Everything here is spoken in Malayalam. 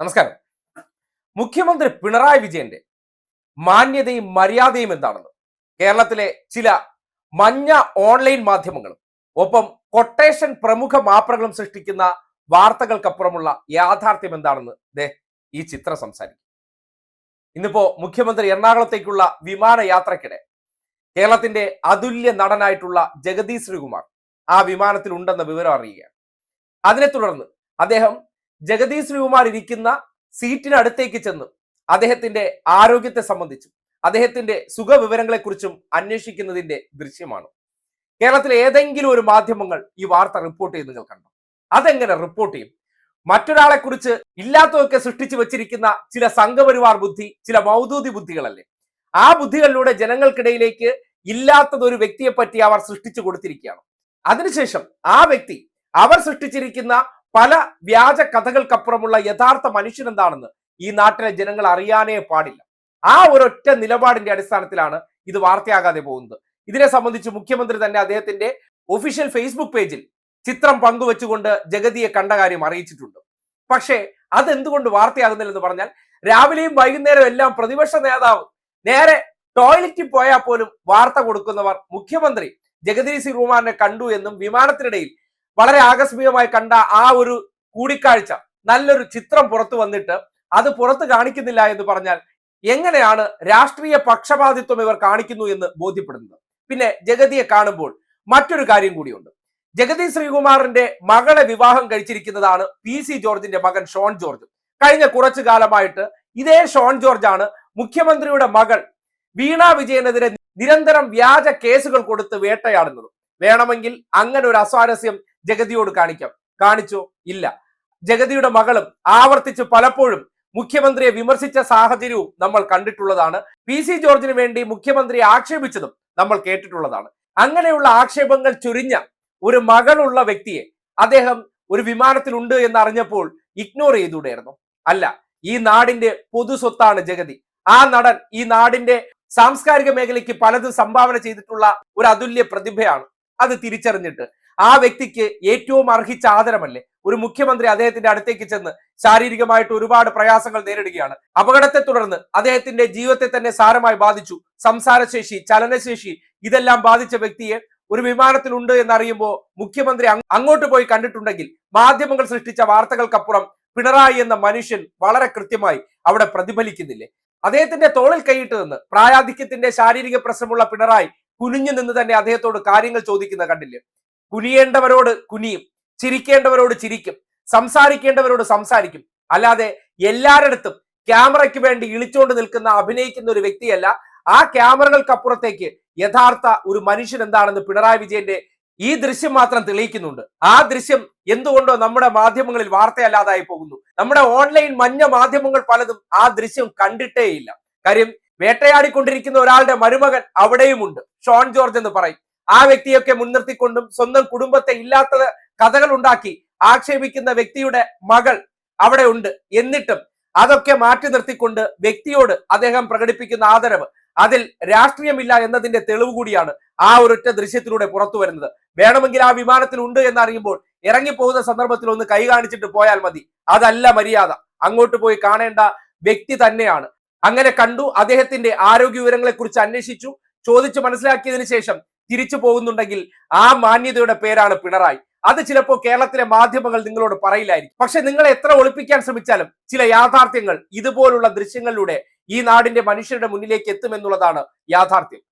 നമസ്കാരം. മുഖ്യമന്ത്രി പിണറായി വിജയന്റെ മാന്യതയും മര്യാദയും എന്താണെന്ന്? കേരളത്തിലെ ചില മഞ്ഞ ഓൺലൈൻ മാധ്യമങ്ങളും ഒപ്പം കൊട്ടേഷൻ പ്രമുഖ മാപ്രകളും സൃഷ്ടിക്കുന്ന വാർത്തകൾക്കപ്പുറമുള്ള യാഥാർത്ഥ്യം എന്താണെന്ന് ദേ ഈ ചിത്രം സംസാരിക്കും. ഇന്നിപ്പോ മുഖ്യമന്ത്രി എറണാകുളത്തേക്കുള്ള വിമാനയാത്രക്കിടെ കേരളത്തിന്റെ അതുല്യ നടനായിട്ടുള്ള ജഗദീശ് ശ്രീകുമാർ ആ വിമാനത്തിൽ ഉണ്ടെന്ന വിവരം അറിയുകയാണ്. അതിനെ തുടർന്ന് അദ്ദേഹം ജഗദീഷ് ശ്രീകുമാർ ഇരിക്കുന്ന സീറ്റിനടുത്തേക്ക് ചെന്ന് അദ്ദേഹത്തിന്റെ ആരോഗ്യത്തെ സംബന്ധിച്ചും അദ്ദേഹത്തിന്റെ സുഖവിവരങ്ങളെക്കുറിച്ചും അന്വേഷിക്കുന്നതിന്റെ ദൃശ്യമാണ്. കേരളത്തിലെ ഏതെങ്കിലും ഒരു മാധ്യമങ്ങൾ ഈ വാർത്ത റിപ്പോർട്ട് ചെയ്ത് നിങ്ങൾ കണ്ടു അതെങ്ങനെ റിപ്പോർട്ട് ചെയ്യും? മറ്റൊരാളെ കുറിച്ച് ഇല്ലാത്തതൊക്കെ സൃഷ്ടിച്ചു വെച്ചിരിക്കുന്ന ചില സംഘപരിവാർ ബുദ്ധി ചില മൗദൂതി ബുദ്ധികളല്ലേ? ആ ബുദ്ധികളിലൂടെ ജനങ്ങൾക്കിടയിലേക്ക് ഇല്ലാത്തത് ഒരു വ്യക്തിയെ പറ്റി അവർ സൃഷ്ടിച്ചു കൊടുത്തിരിക്കുകയാണ്. അതിനുശേഷം ആ വ്യക്തി അവർ സൃഷ്ടിച്ചിരിക്കുന്ന പല വ്യാജ കഥകൾക്കപ്പുറമുള്ള യഥാർത്ഥ മനുഷ്യൻ എന്താണെന്ന് ഈ നാട്ടിലെ ജനങ്ങൾ അറിയാനേ പാടില്ല. ആ ഒരൊറ്റ നിലപാടിന്റെ അടിസ്ഥാനത്തിലാണ് ഇത് വാർത്തയാകാതെ പോകുന്നത്. ഇതിനെ സംബന്ധിച്ച് മുഖ്യമന്ത്രി തന്നെ അദ്ദേഹത്തിന്റെ ഒഫീഷ്യൽ ഫേസ്ബുക്ക് പേജിൽ ചിത്രം പങ്കുവെച്ചുകൊണ്ട് ജഗതിയെ കണ്ട കാര്യം അറിയിച്ചിട്ടുണ്ട്. പക്ഷേ അതെന്തുകൊണ്ട് വാർത്തയാകുന്നില്ലെന്ന് പറഞ്ഞാൽ രാവിലെയും വൈകുന്നേരവും എല്ലാം പ്രതിപക്ഷ നേതാവ് നേരെ ടോയ്ലറ്റിൽ പോയാൽ പോലും വാർത്ത കൊടുക്കുന്നവർ മുഖ്യമന്ത്രി ജഗദീഷ് സിംഗ് കണ്ടു എന്നും വിമാനത്തിനിടയിൽ വളരെ ആകസ്മികമായി കണ്ട ആ ഒരു കൂടിക്കാഴ്ച നല്ലൊരു ചിത്രം പുറത്തു വന്നിട്ട് അത് പുറത്ത് കാണിക്കുന്നില്ല എന്ന് പറഞ്ഞാൽ എങ്ങനെയാണ് രാഷ്ട്രീയ പക്ഷപാതിത്വം ഇവർ കാണിക്കുന്നു എന്ന് ബോധ്യപ്പെടുന്നത്? പിന്നെ ജഗതിയെ കാണുമ്പോൾ മറ്റൊരു കാര്യം കൂടിയുണ്ട്. ജഗതി ശ്രീകുമാറിന്റെ മകളെ വിവാഹം കഴിച്ചിരിക്കുന്നതാണ് പി സി ജോർജിന്റെ മകൻ ഷോൺ ജോർജ്. കഴിഞ്ഞ കുറച്ചു കാലമായിട്ട് ഇതേ ഷോൺ ജോർജ് ആണ് മുഖ്യമന്ത്രിയുടെ മകൾ വീണ വിജയനെതിരെ നിരന്തരം വ്യാജ കേസുകൾ കൊടുത്ത് വേട്ടയാടുന്നത്. വേണമെങ്കിൽ അങ്ങനെ ഒരു അസ്വാരസ്യം ജഗതിയോട് കാണിക്കാം. കാണിച്ചോ? ഇല്ല. ജഗതിയുടെ മകളും ആവർത്തിച്ച് പലപ്പോഴും മുഖ്യമന്ത്രിയെ വിമർശിച്ച സാഹചര്യവും നമ്മൾ കണ്ടിട്ടുള്ളതാണ്. പി സി ജോർജിന് വേണ്ടി മുഖ്യമന്ത്രിയെ ആക്ഷേപിച്ചതും നമ്മൾ കേട്ടിട്ടുള്ളതാണ്. അങ്ങനെയുള്ള ആക്ഷേപങ്ങൾ ചുരിഞ്ഞ ഒരു മകളുള്ള വ്യക്തിയെ അദ്ദേഹം ഒരു വിമാനത്തിലുണ്ട് എന്ന് അറിഞ്ഞപ്പോൾ ഇഗ്നോർ ചെയ്തുകൂടെയായിരുന്നു. അല്ല ഈ നാടിന്റെ പൊതു സ്വത്താണ് ജഗതി. ആ നടൻ ഈ നാടിന്റെ സാംസ്കാരിക മേഖലയ്ക്ക് പലതും സംഭാവന ചെയ്തിട്ടുള്ള ഒരു അതുല്യ പ്രതിഭയാണ്. അത് തിരിച്ചറിഞ്ഞിട്ട് ആ വ്യക്തിക്ക് ഏറ്റവും അർഹിച്ച ആദരമല്ലേ? ഒരു മുഖ്യമന്ത്രി അദ്ദേഹത്തിന്റെ അടുത്തേക്ക് ചെന്ന് ശാരീരികമായിട്ട് ഒരുപാട് പ്രയാസങ്ങൾ നേരിടുകയാണ്. അപകടത്തെ തുടർന്ന് അദ്ദേഹത്തിന്റെ ജീവിതത്തെ തന്നെ സാരമായി ബാധിച്ചു. സംസാരശേഷി ചലനശേഷി ഇതെല്ലാം ബാധിച്ച വ്യക്തിയെ ഒരു വിമാനത്തിലുണ്ട് എന്നറിയുമ്പോൾ മുഖ്യമന്ത്രി അങ്ങോട്ട് പോയി കണ്ടിട്ടുണ്ടെങ്കിൽ മാധ്യമങ്ങൾ സൃഷ്ടിച്ച വാർത്തകൾക്കപ്പുറം പിണറായി എന്ന മനുഷ്യൻ വളരെ കൃത്യമായി അവിടെ പ്രതിഫലിക്കുന്നില്ലേ? അദ്ദേഹത്തിന്റെ തോളിൽ കൈയിട്ട് നിന്ന് പ്രായാധിക്യത്തിന്റെ ശാരീരിക പ്രശ്നമുള്ള പിണറായി കുനിഞ്ഞു നിന്ന് തന്നെ അദ്ദേഹത്തോട് കാര്യങ്ങൾ ചോദിക്കുന്ന കണ്ടില്ലേ? കുനിയേണ്ടവരോട് കുനിയും ചിരിക്കേണ്ടവരോട് ചിരിക്കും സംസാരിക്കേണ്ടവരോട് സംസാരിക്കും. അല്ലാതെ എല്ലാരിടത്തും ക്യാമറയ്ക്ക് വേണ്ടി ഇളിച്ചുകൊണ്ട് നിൽക്കുന്ന അഭിനയിക്കുന്ന ഒരു വ്യക്തിയല്ല. ആ ക്യാമറകൾക്കപ്പുറത്തേക്ക് യഥാർത്ഥ ഒരു മനുഷ്യൻ എന്താണെന്ന് പിണറായി വിജയന്റെ ഈ ദൃശ്യം മാത്രം തെളിയിക്കുന്നുണ്ട്. ആ ദൃശ്യം എന്തുകൊണ്ടോ നമ്മുടെ മാധ്യമങ്ങളിൽ വാർത്തയല്ലാതായി പോകുന്നു. നമ്മുടെ ഓൺലൈൻ മഞ്ഞ മാധ്യമങ്ങൾ പലതും ആ ദൃശ്യം കണ്ടിട്ടേയില്ല. കാര്യം വേട്ടയാടിക്കൊണ്ടിരിക്കുന്ന ഒരാളുടെ മരുമകൻ അവിടെയുമുണ്ട്. ഷോൺ ജോർജ് എന്ന് പറയും. ആ വ്യക്തിയൊക്കെ മുൻനിർത്തിക്കൊണ്ടും സ്വന്തം കുടുംബത്തെ ഇല്ലാത്ത കഥകൾ ഉണ്ടാക്കി ആക്ഷേപിക്കുന്ന വ്യക്തിയുടെ മകൾ അവിടെ ഉണ്ട്. എന്നിട്ടും അതൊക്കെ മാറ്റി നിർത്തിക്കൊണ്ട് വ്യക്തിയോട് അദ്ദേഹം പ്രകടിപ്പിക്കുന്ന ആദരവ് അതിൽ രാഷ്ട്രീയമില്ല എന്നതിന്റെ തെളിവ് കൂടിയാണ് ആ ഒരൊറ്റ ദൃശ്യത്തിലൂടെ പുറത്തു വരുന്നത്. വേണമെങ്കിൽ ആ വിമാനത്തിൽ ഉണ്ട് എന്നറിയുമ്പോൾ ഇറങ്ങിപ്പോകുന്ന സന്ദർഭത്തിൽ ഒന്ന് കൈ കാണിച്ചിട്ട് പോയാൽ മതി. അതല്ല മര്യാദ. അങ്ങോട്ട് പോയി കാണേണ്ട വ്യക്തി തന്നെയാണ്. അങ്ങനെ കണ്ടു അദ്ദേഹത്തിന്റെ ആരോഗ്യ വിവരങ്ങളെ കുറിച്ച് അന്വേഷിച്ചു. ചോദിച്ചു മനസ്സിലാക്കിയതിനു ശേഷം തിരിച്ചു പോകുന്നുണ്ടെങ്കിൽ ആ മാന്യതയുടെ പേരാണ് പിണറായി. അത് ചിലപ്പോൾ കേരളത്തിലെ മാധ്യമങ്ങൾ നിങ്ങളോട് പറയില്ലായിരിക്കും. പക്ഷെ നിങ്ങൾ എത്ര ഒളിപ്പിക്കാൻ ശ്രമിച്ചാലും ചില യാഥാർത്ഥ്യങ്ങൾ ഇതുപോലുള്ള ദൃശ്യങ്ങളിലൂടെ ഈ നാടിന്റെ മനുഷ്യരുടെ മുന്നിലേക്ക് എത്തുമെന്നുള്ളതാണ് യാഥാർത്ഥ്യം.